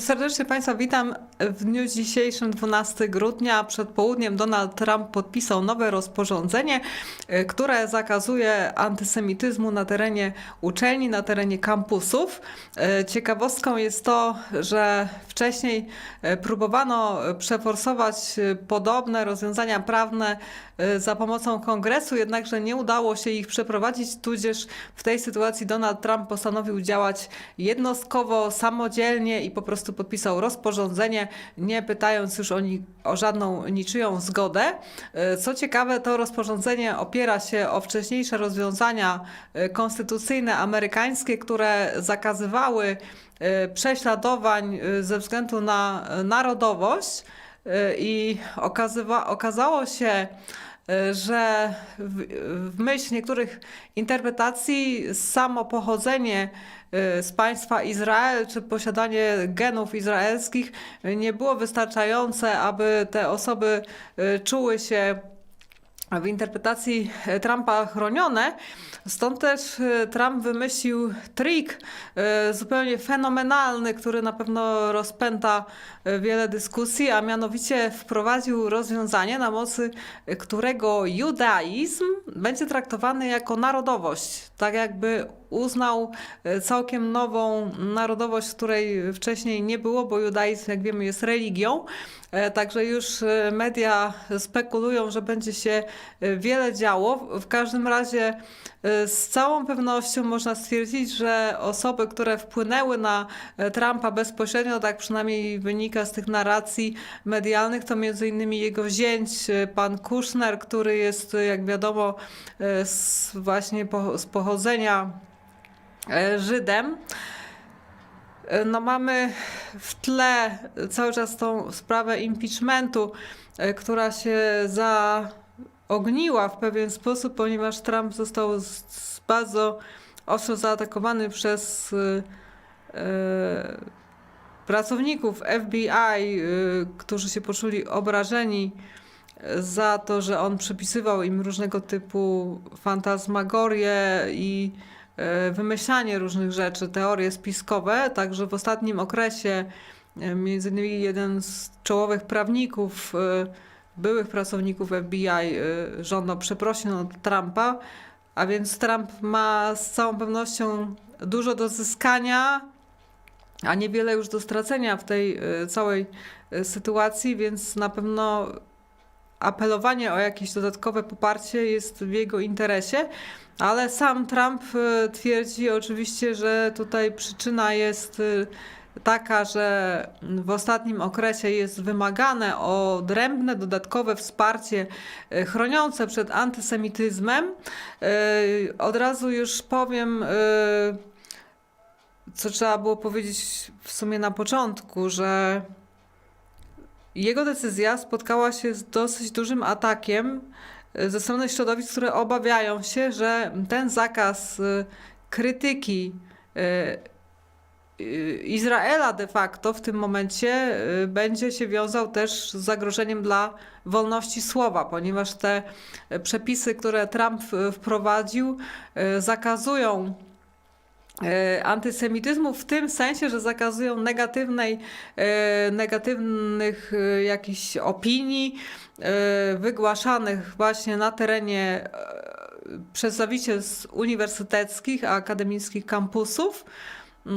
Serdecznie Państwa witam w dniu dzisiejszym, 12 grudnia. Przed południem Donald Trump podpisał nowe rozporządzenie, e, które zakazuje antysemityzmu na terenie uczelni, na terenie kampusów. E, Ciekawostką jest to, że wcześniej e, próbowano przeforsować podobne rozwiązania prawne za pomocą kongresu, jednakże nie udało się ich przeprowadzić, tudzież w tej sytuacji Donald Trump postanowił działać jednostkowo, samodzielnie i po prostu podpisał rozporządzenie, nie pytając już o, ni- o żadną niczyją zgodę. E, Co ciekawe, to rozporządzenie opiera się o wcześniejsze rozwiązania e, konstytucyjne amerykańskie, które zakazywały e, prześladowań e, ze względu na e, narodowość e, i okazywa, okazało się, e, że w, w myśl niektórych interpretacji samo pochodzenie e, z państwa Izrael czy posiadanie genów izraelskich nie było wystarczające, aby te osoby czuły się w interpretacji Trumpa chronione. Stąd też e, Trump wymyślił trik e, zupełnie fenomenalny, który na pewno rozpęta e, wiele dyskusji, a mianowicie wprowadził rozwiązanie, na mocy którego judaizm będzie traktowany jako narodowość. Tak jakby uznał e, całkiem nową narodowość, której wcześniej nie było, bo judaizm, jak wiemy, jest religią. E, Także już e, media spekulują, że będzie się e, wiele działo. W każdym razie e, z całą pewnością można stwierdzić, że osoby, które wpłynęły na e, Trumpa bezpośrednio, tak przynajmniej wynika z tych narracji medialnych, to między innymi jego zięć, e, pan Kushner, który jest, e, jak wiadomo, e, z, właśnie po, z pochodzenia e, Żydem. E, No mamy w tle cały czas tą sprawę impeachmentu, e, która się zaogniła w pewien sposób, ponieważ Trump został bardzo ostro zaatakowany przez e, e, pracowników FBI, e, którzy się poczuli obrażeni za to, że on przypisywał im różnego typu fantasmagorie i wymyślanie różnych rzeczy, teorie spiskowe. Także w ostatnim okresie między innymi jeden z czołowych prawników, byłych pracowników FBI e, żądał przeprosin od Trumpa, a więc Trump ma z całą pewnością dużo do zyskania, a niewiele już do stracenia w tej e, całej e, sytuacji, więc na pewno apelowanie o jakieś dodatkowe poparcie jest w jego interesie, ale sam Trump twierdzi oczywiście, że tutaj przyczyna jest taka, że w ostatnim okresie jest wymagane odrębne dodatkowe wsparcie e, chroniące przed antysemityzmem. E, Od razu już powiem, e, co trzeba było powiedzieć w sumie na początku, że jego decyzja spotkała się z dosyć dużym atakiem ze strony środowisk, które obawiają się, że ten zakaz krytyki Izraela de facto w tym momencie e, będzie się wiązał też z zagrożeniem dla wolności słowa, ponieważ te e, przepisy, które Trump wprowadził, zakazują antysemityzmu w tym sensie, że zakazują negatywnej, negatywnych jakichś opinii wygłaszanych właśnie na terenie przedstawicielstw uniwersyteckich, akademickich kampusów.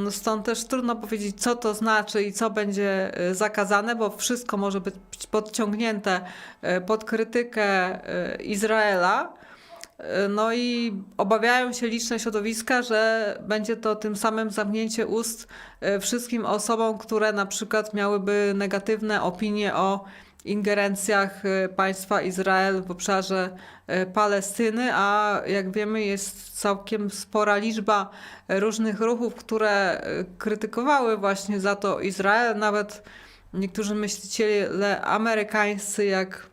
Stąd też trudno powiedzieć, co to znaczy i co będzie e, zakazane, bo wszystko może być podciągnięte e, pod krytykę e, Izraela. No i obawiają się liczne środowiska, że będzie to tym samym zamknięcie ust wszystkim osobom, które na przykład miałyby negatywne opinie o ingerencjach e, państwa Izrael w obszarze e, Palestyny, a jak wiemy jest całkiem spora liczba różnych ruchów, które e, krytykowały właśnie za to Izrael, nawet niektórzy myśliciele amerykańscy jak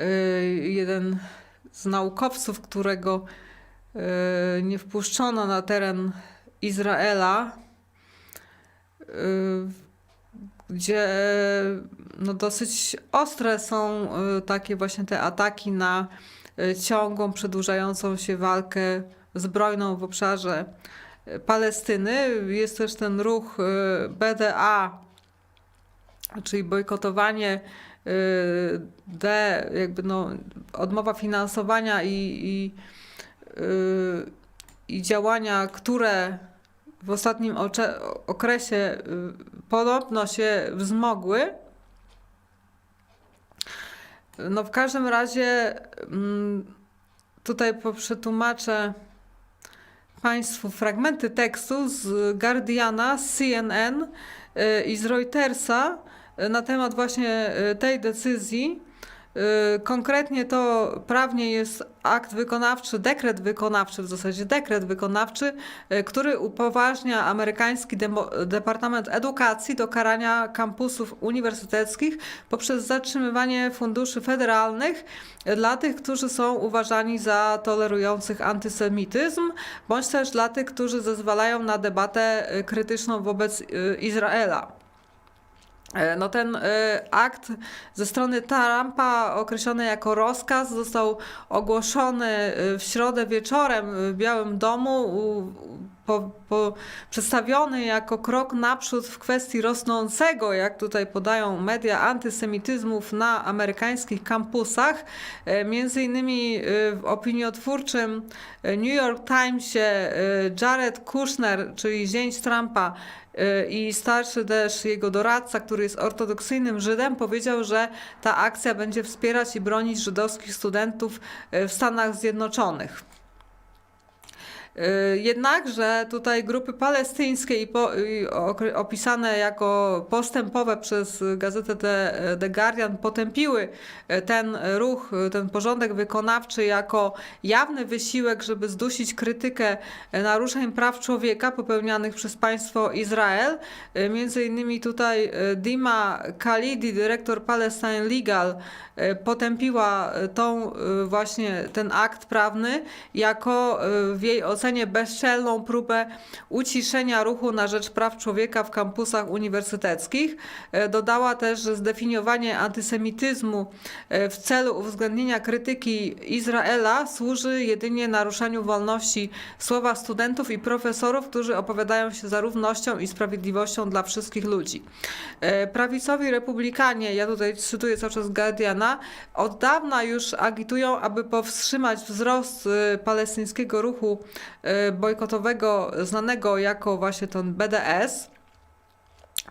y, jeden z naukowców, którego y, nie wpuszczono na teren Izraela, y, gdzie no, dosyć ostre są y, takie właśnie te ataki na y, ciągłą, przedłużającą się walkę zbrojną w obszarze Palestyny. Jest też ten ruch BDA, czyli bojkotowanie D, jakby no, odmowa finansowania i, i, i działania, które w ostatnim okresie y, podobno się wzmogły. No w każdym razie mm, tutaj przetłumaczę Państwu fragmenty tekstu z Guardiana, z CNN y, i z Reutersa y, na temat właśnie tej decyzji. Y, Konkretnie to prawnie jest akt wykonawczy, dekret wykonawczy, w zasadzie dekret wykonawczy, y, który upoważnia amerykański Departament Edukacji do karania kampusów uniwersyteckich poprzez zatrzymywanie funduszy federalnych y, dla tych, którzy są uważani za tolerujących antysemityzm, bądź też dla tych, którzy zezwalają na debatę krytyczną wobec Izraela. E, No ten e, akt ze strony Trumpa określony jako rozkaz został ogłoszony e, w środę wieczorem w Białym Domu, po, po, przedstawiony jako krok naprzód w kwestii rosnącego, jak tutaj podają media, antysemityzmów na amerykańskich kampusach. E, Między innymi e, w opiniotwórczym e, New York Timesie Jared Kushner, czyli zięć Trumpa, i starszy też jego doradca, który jest ortodoksyjnym Żydem, powiedział, że ta akcja będzie wspierać i bronić żydowskich studentów w Stanach Zjednoczonych. Y, Jednakże tutaj grupy palestyńskie i, po, i opisane jako postępowe przez gazetę The, The Guardian potępiły y, ten ruch, y, ten porządek wykonawczy jako jawny wysiłek, żeby zdusić krytykę naruszeń praw człowieka popełnianych przez państwo Izrael. Między innymi tutaj Dima Khalidi, dyrektor Palestine Legal, potępiła tą właśnie ten akt prawny jako w jej ocenie bezczelną próbę uciszenia ruchu na rzecz praw człowieka w kampusach uniwersyteckich. Y, Dodała też, że zdefiniowanie antysemityzmu y, w celu uwzględnienia krytyki Izraela służy jedynie naruszaniu wolności słowa studentów i profesorów, którzy opowiadają się za równością i sprawiedliwością dla wszystkich ludzi. E, Prawicowi republikanie, ja tutaj cytuję cały czas Guardiana, od dawna już agitują, aby powstrzymać wzrost e, palestyńskiego ruchu e, bojkotowego, znanego jako właśnie ten BDS.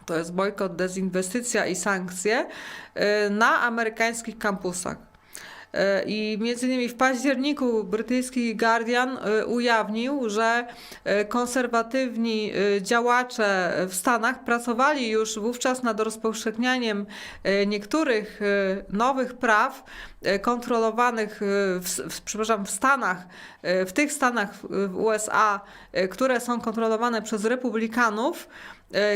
To jest bojkot, dezinwestycja i sankcje e, na amerykańskich kampusach. E, I między innymi w październiku brytyjski Guardian e, ujawnił, że e, konserwatywni działacze w Stanach pracowali już wówczas nad rozpowszechnianiem niektórych nowych praw kontrolowanych w, w, przepraszam, w Stanach, w tych Stanach w USA, które są kontrolowane przez republikanów,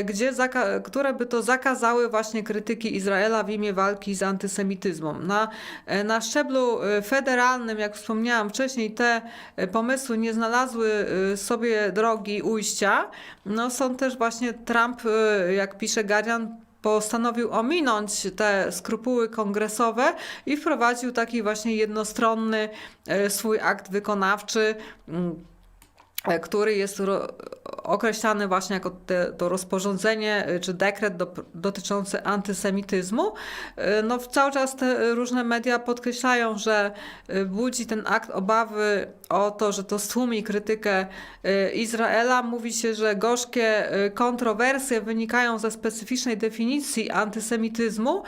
gdzie zaka- które by to zakazały właśnie krytyki Izraela w imię walki z antysemityzmem. Na, e, na szczeblu e, federalnym, jak wspomniałam wcześniej, te e, pomysły nie znalazły e, sobie drogi ujścia. No, są też właśnie Trump, e, jak pisze Guardian, postanowił ominąć te skrupuły kongresowe i wprowadził taki właśnie jednostronny e, swój akt wykonawczy. E, który jest określany właśnie jako te, to rozporządzenie y, czy dekret do, dotyczący antysemityzmu. Y, No, cały czas te różne media podkreślają, że budzi ten akt obawy o to, że to stłumi krytykę y, Izraela. Mówi się, że gorzkie y, kontrowersje wynikają ze specyficznej definicji antysemityzmu,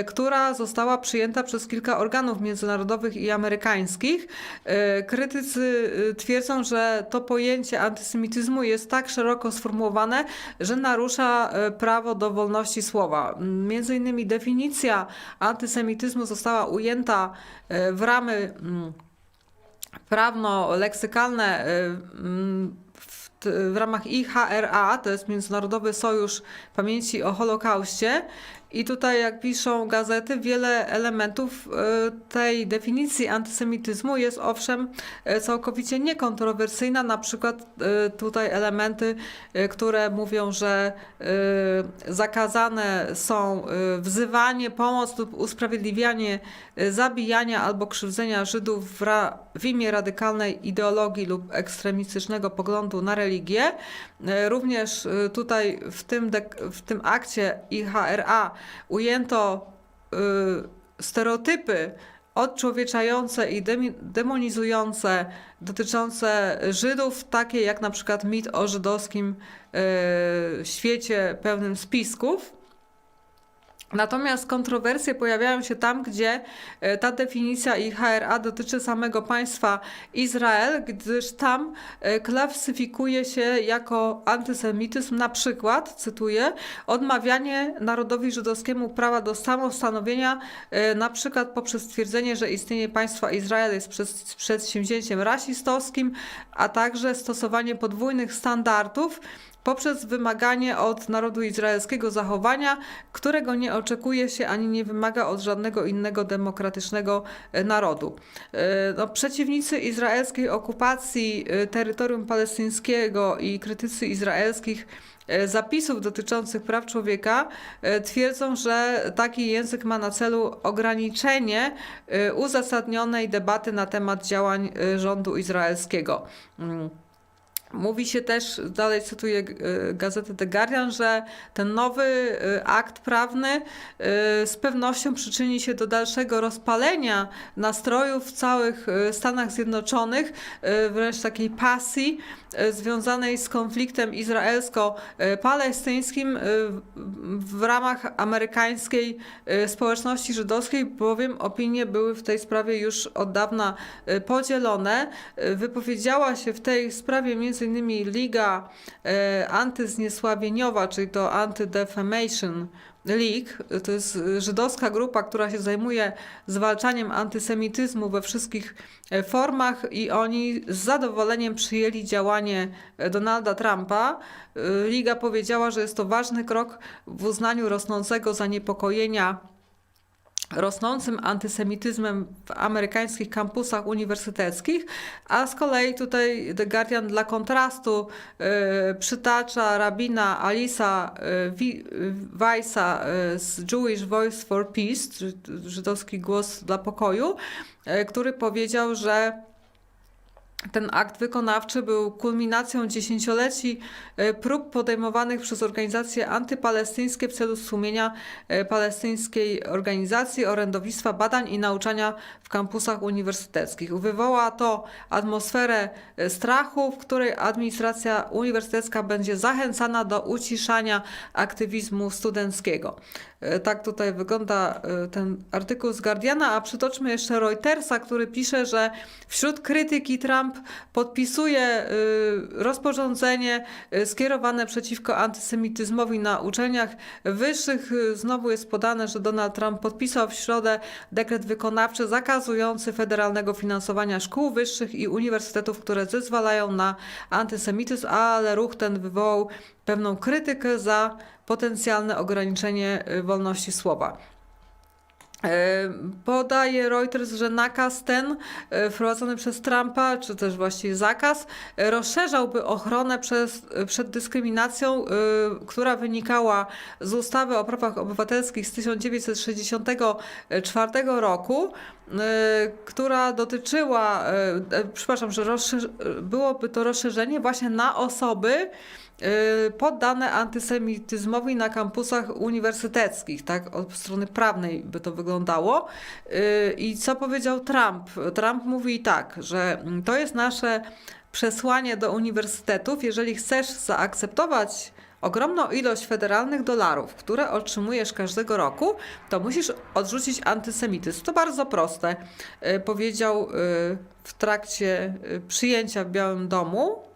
y, która została przyjęta przez kilka organów międzynarodowych i amerykańskich. Krytycy twierdzą, że to pojęcie antysemityzmu jest tak szeroko sformułowane, że narusza prawo do wolności słowa. Między innymi definicja antysemityzmu została ujęta w ramy Правно лексикальне е, w, ramach IHRA, to jest Międzynarodowy Sojusz Pamięci o Holokauście. I tutaj, jak piszą gazety, wiele elementów y, tej definicji antysemityzmu jest owszem y, całkowicie niekontrowersyjna. Na przykład y, tutaj elementy, które mówią, że zakazane są wzywanie, pomoc lub usprawiedliwianie zabijania albo krzywdzenia Żydów w, ra, w imię radykalnej ideologii lub ekstremistycznego poglądu na religię religię. E, Również e, tutaj w tym, w tym akcie IHRA ujęto y, stereotypy odczłowieczające i demonizujące dotyczące Żydów, takie jak na przykład mit o żydowskim y, świecie pełnym spisków. Natomiast kontrowersje pojawiają się tam, gdzie e, ta definicja IHRA dotyczy samego państwa Izrael, gdyż tam e, klasyfikuje się jako antysemityzm. Na przykład, cytuję, odmawianie narodowi żydowskiemu prawa do samostanowienia, e, na przykład poprzez stwierdzenie, że istnienie państwa Izrael jest przedsięwzięciem rasistowskim, a także stosowanie podwójnych standardów, poprzez wymaganie od narodu izraelskiego zachowania, którego nie oczekuje się ani nie wymaga od żadnego innego demokratycznego e, narodu. E, No, przeciwnicy izraelskiej okupacji e, terytorium palestyńskiego i krytycy izraelskich zapisów dotyczących praw człowieka twierdzą, że taki język ma na celu ograniczenie uzasadnionej debaty na temat działań rządu izraelskiego. Mówi się też, dalej cytuję e, gazetę The Guardian, że ten nowy e, akt prawny e, z pewnością przyczyni się do dalszego rozpalenia nastrojów w całych Stanach Zjednoczonych, wręcz takiej pasji związanej z konfliktem izraelsko-palestyńskim w- ramach amerykańskiej społeczności żydowskiej, bowiem opinie były w tej sprawie już od dawna podzielone. Wypowiedziała się w tej sprawie m.in. Liga e, Antyzniesławieniowa, czyli to Anti-Defamation League. To jest żydowska grupa, która się zajmuje zwalczaniem antysemityzmu we wszystkich e, formach i oni z zadowoleniem przyjęli działanie e, Donalda Trumpa. Liga powiedziała, że jest to ważny krok w uznaniu rosnącego zaniepokojenia rosnącym antysemityzmem w amerykańskich kampusach uniwersyteckich, a z kolei tutaj The Guardian dla kontrastu e, przytacza rabina Alisa e, Wi- Weissa e, z Jewish Voice for Peace, żydowski głos dla pokoju, e, który powiedział, że ten akt wykonawczy był kulminacją dziesięcioleci e, prób podejmowanych przez organizacje antypalestyńskie w celu stłumienia e, palestyńskiej organizacji, orędownictwa badań i nauczania w kampusach uniwersyteckich. Wywoła to atmosferę e, strachu, w której administracja uniwersytecka będzie zachęcana do uciszania aktywizmu studenckiego. E, Tak tutaj wygląda e, ten artykuł z Guardiana, a przytoczmy jeszcze Reutersa, który pisze, że wśród krytyki Trump podpisuje e, rozporządzenie skierowane przeciwko antysemityzmowi na uczelniach wyższych. Znowu jest podane, że Donald Trump podpisał w środę dekret wykonawczy zakazujący federalnego finansowania szkół wyższych i uniwersytetów, które zezwalają na antysemityzm, ale ruch ten wywołał pewną krytykę za potencjalne ograniczenie y, wolności słowa. E, Podaje Reuters, że nakaz ten e, wprowadzony przez Trumpa, czy też właściwie zakaz, e, rozszerzałby ochronę przez, przed dyskryminacją, która wynikała z ustawy o prawach obywatelskich z 1964 roku, która dotyczyła, przepraszam, że byłoby to rozszerzenie właśnie na osoby, poddane antysemityzmowi na kampusach uniwersyteckich, tak, od strony prawnej by to wyglądało. Y, I co powiedział Trump? Trump mówi tak, że mm, to jest nasze przesłanie do uniwersytetów, jeżeli chcesz zaakceptować ogromną ilość federalnych dolarów, które otrzymujesz każdego roku, to musisz odrzucić antysemityzm. To bardzo proste, y, powiedział y, w trakcie y, przyjęcia w Białym Domu.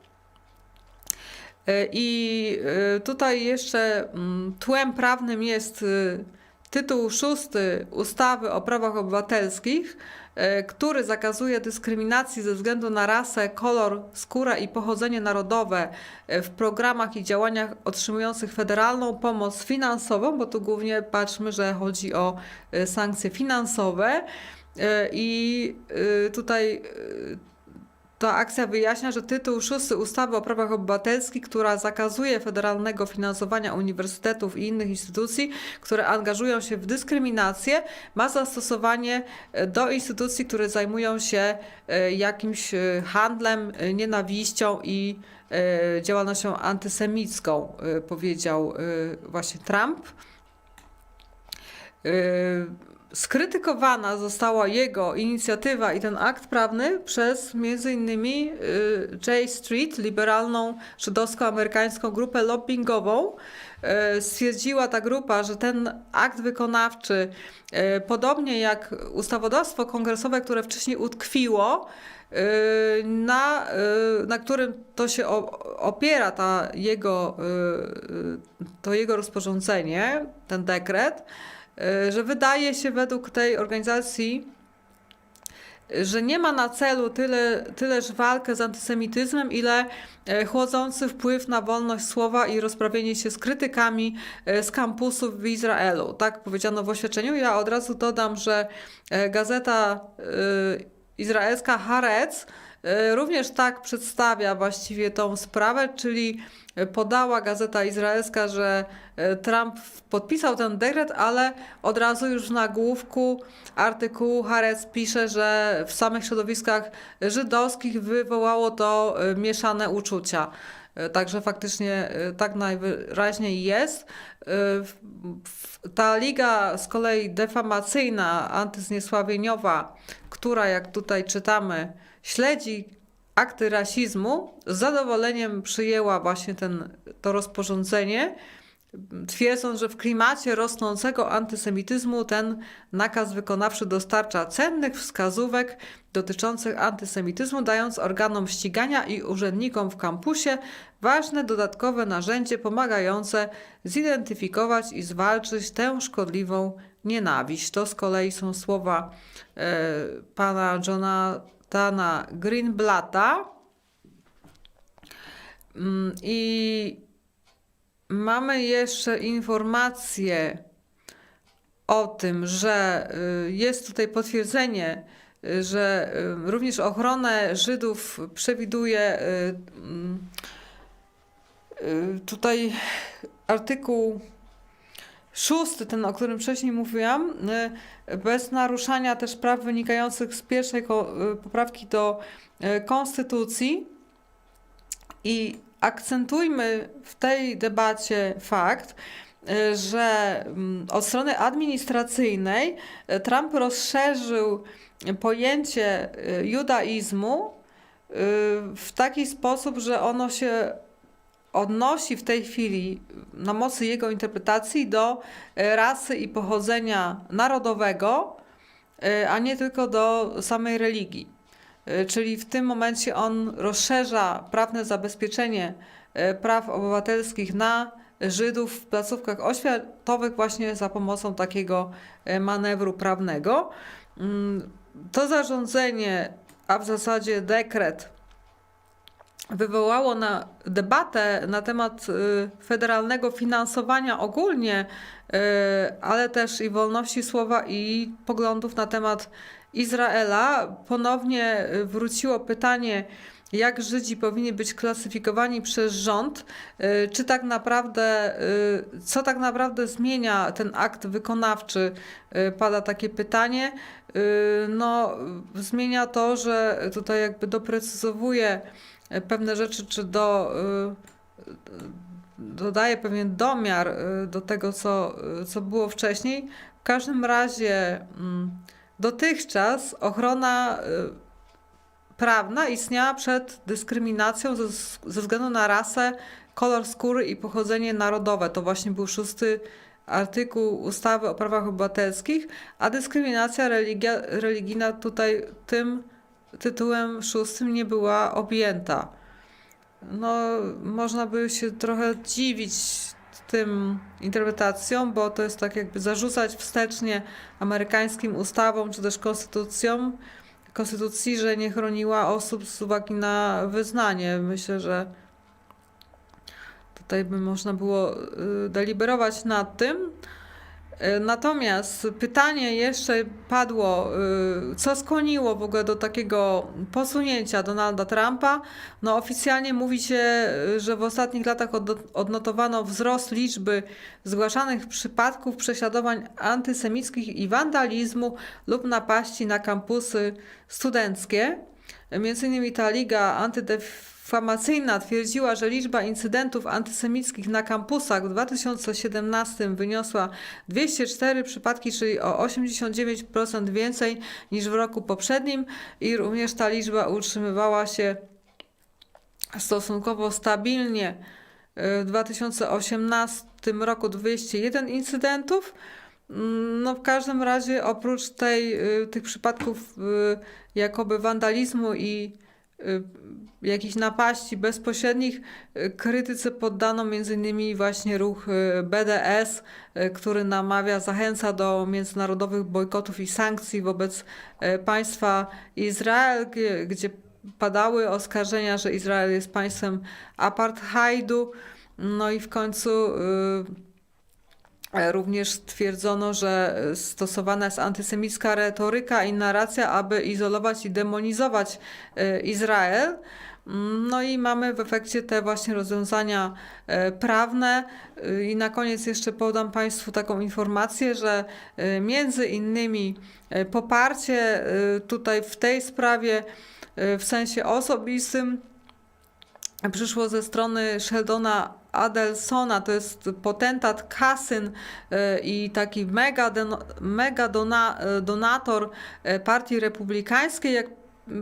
Y, I y, tutaj jeszcze mm, tłem prawnym jest y, tytuł szósty ustawy o prawach obywatelskich, y, który zakazuje dyskryminacji ze względu na rasę, kolor, skórę i pochodzenie narodowe w programach i działaniach otrzymujących federalną pomoc finansową, bo tu głównie patrzmy, że chodzi o sankcje finansowe. I tutaj ta akcja wyjaśnia, że tytuł szósty ustawy o prawach obywatelskich, która zakazuje federalnego finansowania uniwersytetów i innych instytucji, które angażują się w dyskryminację, ma zastosowanie e, do instytucji, które zajmują się e, jakimś e, handlem, nienawiścią i działalnością antysemicką, powiedział właśnie Trump. Skrytykowana została jego inicjatywa i ten akt prawny przez innymi y, J Street, liberalną żydowsko-amerykańską grupę lobbyingową. Y, Stwierdziła ta grupa, że ten akt wykonawczy, y, podobnie jak ustawodawstwo kongresowe, które wcześniej utkwiło, na, na którym to się opiera ta jego, to jego rozporządzenie, ten dekret, że wydaje się według tej organizacji, że nie ma na celu tyle, tyleż walkę z antysemityzmem, ile e, chłodzący wpływ na wolność słowa i rozprawienie się z krytykami e, z kampusów w Izraelu. Tak powiedziano w oświadczeniu. Ja od razu dodam, że e, gazeta izraelska Haaretz również tak przedstawia właściwie tą sprawę, czyli podała gazeta izraelska, że e, Trump podpisał ten dekret, ale od razu już w nagłówku artykułu Haaretz pisze, że w samych środowiskach żydowskich wywołało to e, mieszane uczucia. E, Także faktycznie tak najwyraźniej jest. Ta liga z kolei defamacyjna, antyzniesławieniowa, która jak tutaj czytamy, śledzi akty rasizmu, z zadowoleniem przyjęła właśnie ten, to rozporządzenie, twierdząc, że w klimacie rosnącego antysemityzmu ten nakaz wykonawczy dostarcza cennych wskazówek dotyczących antysemityzmu, dając organom ścigania i urzędnikom w kampusie ważne dodatkowe narzędzie pomagające zidentyfikować i zwalczyć tę szkodliwą nienawiść. To z kolei są słowa e, pana Jonathana Greenblata. Mm, I mamy jeszcze informację o tym, że y, jest tutaj potwierdzenie, y, że y, również ochronę Żydów przewiduje mm, tutaj artykuł szósty, ten o którym wcześniej mówiłam, y, bez naruszania też praw wynikających z pierwszej y, poprawki do y, Konstytucji. I akcentujmy w tej debacie fakt, że mm, od strony administracyjnej Trump rozszerzył pojęcie judaizmu w taki sposób, że ono się odnosi w tej chwili na mocy jego interpretacji do y, rasy i pochodzenia narodowego, y, a nie tylko do samej religii. Y, Czyli w tym momencie on rozszerza prawne zabezpieczenie praw obywatelskich na Żydów w placówkach oświatowych właśnie za pomocą takiego manewru prawnego. Mm, To zarządzenie, a w zasadzie dekret, wywołało na debatę na temat y, federalnego finansowania ogólnie, y, ale też i wolności słowa i poglądów na temat Izraela. Ponownie y, wróciło pytanie, jak Żydzi powinni być klasyfikowani przez rząd, czy tak naprawdę, co tak naprawdę zmienia ten akt wykonawczy, pada takie pytanie. No, zmienia to, że tutaj jakby doprecyzowuje pewne rzeczy, czy do, y, y, dodaje pewien domiar y, do tego, co, co było wcześniej. W każdym razie mm, dotychczas ochrona prawna istniała przed dyskryminacją ze, ze względu na rasę, kolor skóry i pochodzenie narodowe. To właśnie był szósty artykuł ustawy o prawach obywatelskich, a dyskryminacja religia, religijna tutaj tym tytułem szóstym nie była objęta. No, można by się trochę dziwić tym interpretacjom, bo to jest tak jakby zarzucać wstecznie amerykańskim ustawom czy też konstytucjom, konstytucji, że nie chroniła osób z uwagi na wyznanie. Myślę, że tutaj by można było y, deliberować nad tym. Y, Natomiast pytanie jeszcze padło, y, co skłoniło w ogóle do takiego posunięcia Donalda Trumpa. No oficjalnie mówi się, że w ostatnich latach odno- odnotowano wzrost liczby zgłaszanych przypadków prześladowań antysemickich i wandalizmu lub napaści na kampusy studenckie. Między innymi ta liga antydef informacyjna twierdziła, że liczba incydentów antysemickich na kampusach w 2017 wyniosła 204 przypadki, czyli o 89% więcej niż w roku poprzednim i również ta liczba utrzymywała się stosunkowo stabilnie. W 2018 roku 201 incydentów. No w każdym razie oprócz tej, y, tych przypadków y, jakoby wandalizmu i jakichś napaści bezpośrednich, y, krytyce poddano m.in. właśnie ruch y, BDS, y, który namawia, zachęca do międzynarodowych bojkotów i sankcji wobec y, państwa Izrael, gdzie, padały oskarżenia, że Izrael jest państwem apartheidu. No i w końcu y, E, Również twierdzono, że stosowana jest antysemicka retoryka i narracja, aby izolować i demonizować e, Izrael. Mm, No i mamy w efekcie te właśnie rozwiązania e, prawne. E, I na koniec jeszcze podam Państwu taką informację, że e, między innymi e, poparcie e, tutaj w tej sprawie e, w sensie osobistym przyszło ze strony Sheldona Adelsona, to jest potentat kasyn y, i taki mega, mega y, donator y, partii republikańskiej, jak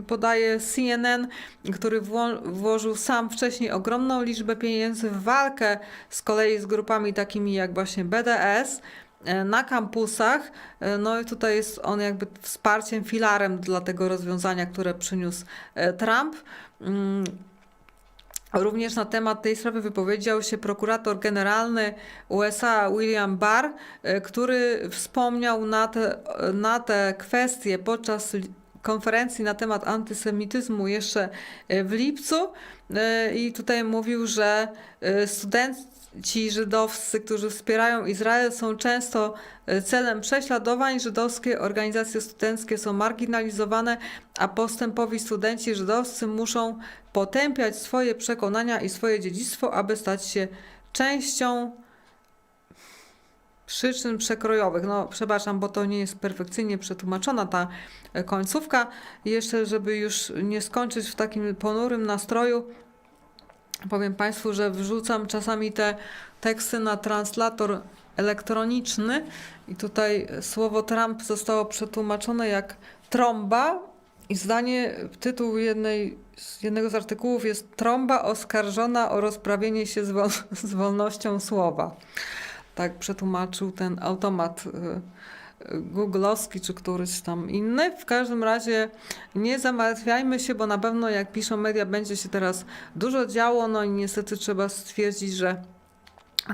podaje CNN, który wło- włożył sam wcześniej ogromną liczbę pieniędzy w walkę z kolei z grupami takimi jak właśnie BDS na kampusach. No i tutaj jest on jakby wsparciem, filarem dla tego rozwiązania, które przyniósł Trump. Również na temat tej sprawy wypowiedział się prokurator generalny USA William Barr, e, który wspomniał na te, na te kwestie podczas konferencji na temat antysemityzmu jeszcze e, w lipcu. E, i tutaj mówił, że e, studenci żydowscy, którzy wspierają Izrael są często e, celem prześladowań. Żydowskie organizacje studenckie są marginalizowane, a postępowi studenci żydowscy muszą potępiać swoje przekonania i swoje dziedzictwo, aby stać się częścią przyczyn przekrojowych. No, przepraszam, bo to nie jest perfekcyjnie przetłumaczona ta e, końcówka. Jeszcze, żeby już nie skończyć w takim ponurym nastroju, powiem Państwu, że wrzucam czasami te teksty na translator elektroniczny i tutaj słowo Trump zostało przetłumaczone jak trąba i zdanie, tytuł jednej, jednego z artykułów jest trąba oskarżona o rozprawienie się z, wol, z wolnością słowa. Tak przetłumaczył ten automat y, googlowski czy któryś tam inny. W każdym razie nie zamartwiajmy się, bo na pewno jak piszą media będzie się teraz dużo działo, no i niestety trzeba stwierdzić, że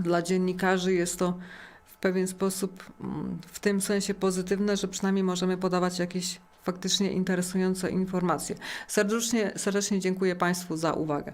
dla dziennikarzy jest to w pewien sposób mm, w tym sensie pozytywne, że przynajmniej możemy podawać jakieś faktycznie interesujące informacje. Serdecznie, serdecznie dziękuję Państwu za uwagę.